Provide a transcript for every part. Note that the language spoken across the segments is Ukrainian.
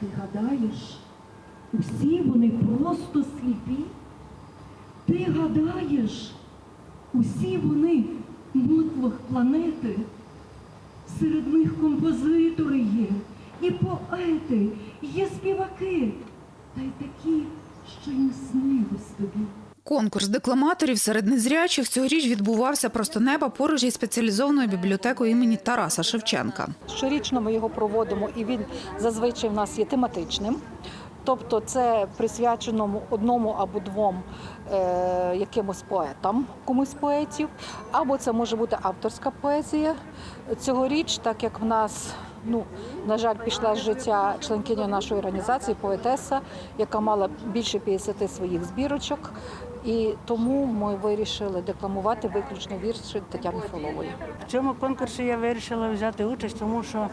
Ти гадаєш, усі вони просто сліпі? Ти гадаєш, усі вони мутлох планети? Серед них композитори є, і поети, є співаки, та й такі, що й не снилось тобі. Конкурс декламаторів серед незрячих цьогоріч відбувався просто неба поруч із спеціалізованою бібліотекою імені Тараса Шевченка. Щорічно ми його проводимо, і він зазвичай в нас є тематичним. Тобто це присвячено одному або двом е, якимось поетам, комусь поетів, або це може бути авторська поезія. Цьогоріч, так як в нас, ну, на жаль, пішла з життя членкиня нашої організації, поетеса, яка мала більше 50 своїх збірочок, і тому ми вирішили декламувати виключно вірші Тетяни Фролової. В цьому конкурсі я вирішила взяти участь, тому що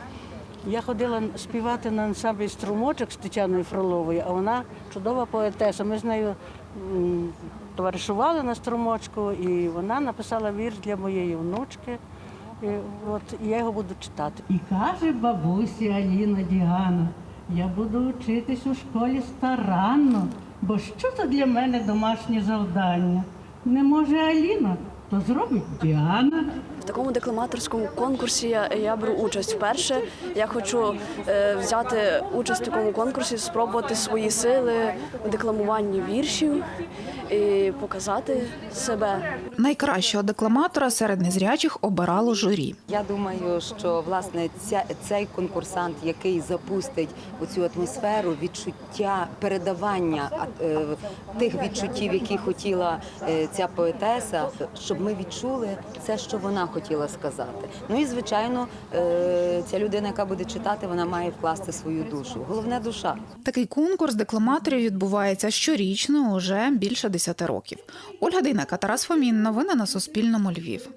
я ходила співати на ансамблі струмочок з Тетяною Фроловою, а вона чудова поетеса. Ми з нею товаришували на струмочку, і вона написала вірш для моєї внучки. І, от, і я його буду читати. І каже бабусі Аліна Діана, я буду вчитись у школі старанно, бо що це для мене домашнє завдання? Не може Аліна, то зробить Діана. В такому декламаторському конкурсі я, я беру участь вперше. Я хочу е, взяти участь в такому конкурсі, спробувати свої сили у декламуванні віршів і показати себе. Найкращого декламатора серед незрячих обирало журі. Я думаю, що власне ця, цей конкурсант, який запустить оцю атмосферу відчуття передавання е, тих відчуттів, які хотіла е, ця поетеса, щоб ми відчули це, що вона хотіла сказати. Ну і звичайно, е, ця людина, яка буде читати, вона має вкласти свою душу. Головне душа. Такий конкурс декламаторів відбувається щорічно уже більше 10 років. Ольга Дейнека, Тарас Фомін. Новини на Суспільному. Львів.